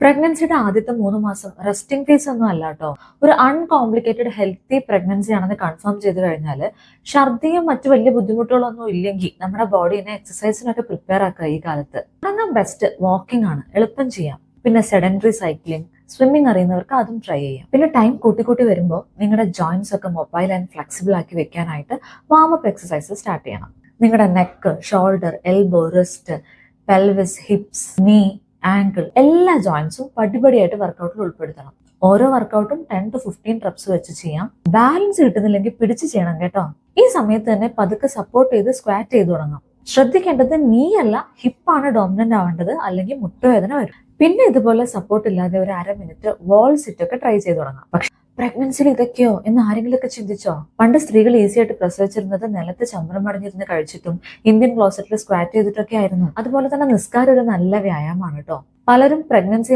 പ്രഗ്നൻസിയുടെ ആദ്യത്തെ മൂന്ന് മാസം റെസ്റ്റിംഗ് ഫേസ് ഒന്നും അല്ല കേട്ടോ. ഒരു അൺകോംപ്ലിക്കേറ്റഡ് ഹെൽത്തി പ്രഗ്നൻസി ആണെന്ന് കൺഫേം ചെയ്ത് കഴിഞ്ഞാൽ ഛർദിയും മറ്റു വലിയ ബുദ്ധിമുട്ടുകളൊന്നും ഇല്ലെങ്കിൽ നമ്മുടെ ബോഡീനെ എക്സസൈസിനൊക്കെ പ്രിപ്പയർ ആക്കുക ഈ കാലത്ത്. തുടങ്ങാൻ ബെസ്റ്റ് വാക്കിംഗ് ആണ്. എളുപ്പം ചെയ്യാം. പിന്നെ സെഡന്ററി സൈക്ലിംഗ് സ്വിമ്മിംഗ് അറിയുന്നവർക്ക് അതും ട്രൈ ചെയ്യാം. പിന്നെ ടൈം കൂട്ടി കൂട്ടി വരുമ്പോൾ നിങ്ങളുടെ ജോയിൻസ് ഒക്കെ മൊബൈൽ ആൻഡ് ഫ്ലെക്സിബിൾ ആക്കി വെക്കാനായിട്ട് വാമപ്പ് എക്സസൈസ് സ്റ്റാർട്ട് ചെയ്യണം. നിങ്ങളുടെ neck shoulder elbow wrist pelvis hips knee ankle എല്ലാ ജോയിൻസും പടിപടിയായിട്ട് വർക്കൗട്ടിൽ ഉൾപ്പെടുത്തണം. ഓരോ വർക്കൗട്ടും ടെൻ ടു ഫിഫ്റ്റീൻ റെപ്സ് വെച്ച് ചെയ്യാം. ബാലൻസ് കിട്ടുന്നില്ലെങ്കിൽ പിടിച്ച് ചെയ്യണം കേട്ടോ. ഈ സമയത്ത് തന്നെ പതുക്കെ സപ്പോർട്ട് ചെയ്ത് സ്ക്വാറ്റ് ചെയ്ത് തുടങ്ങാം. ശ്രദ്ധിക്കേണ്ടത് നീയല്ല ഹിപ്പാണ് ഡോമിനന്റ് ആവേണ്ടത് അല്ലെങ്കിൽ മുട്ടുവേദന വരും. പിന്നെ ഇതുപോലെ സപ്പോർട്ട് ഇല്ലാതെ ഒരു അര മിനിറ്റ് വാൾ സിറ്റ് ഒക്കെ ട്രൈ ചെയ്ത് തുടങ്ങാം. പക്ഷെ പ്രഗ്നൻസിയിൽ ഇതൊക്കെയോ എന്ന് ആരെങ്കിലുമൊക്കെ ചിന്തിച്ചോ? പണ്ട് സ്ത്രീകൾ ഈസി ആയിട്ട് പ്രസവിച്ചിരുന്നത് നിലത്ത് ചമ്രം മടഞ്ഞിരുന്ന് കഴിച്ചിട്ടും ഇന്ത്യൻ ക്ലോസറ്റിൽ സ്ക്വാറ്റ് ചെയ്തിട്ടൊക്കെ ആയിരുന്നു. അതുപോലെ തന്നെ നിസ്കാരം ഒരു നല്ല വ്യായാമമാണ് കേട്ടോ പലരും പ്രഗ്നൻസി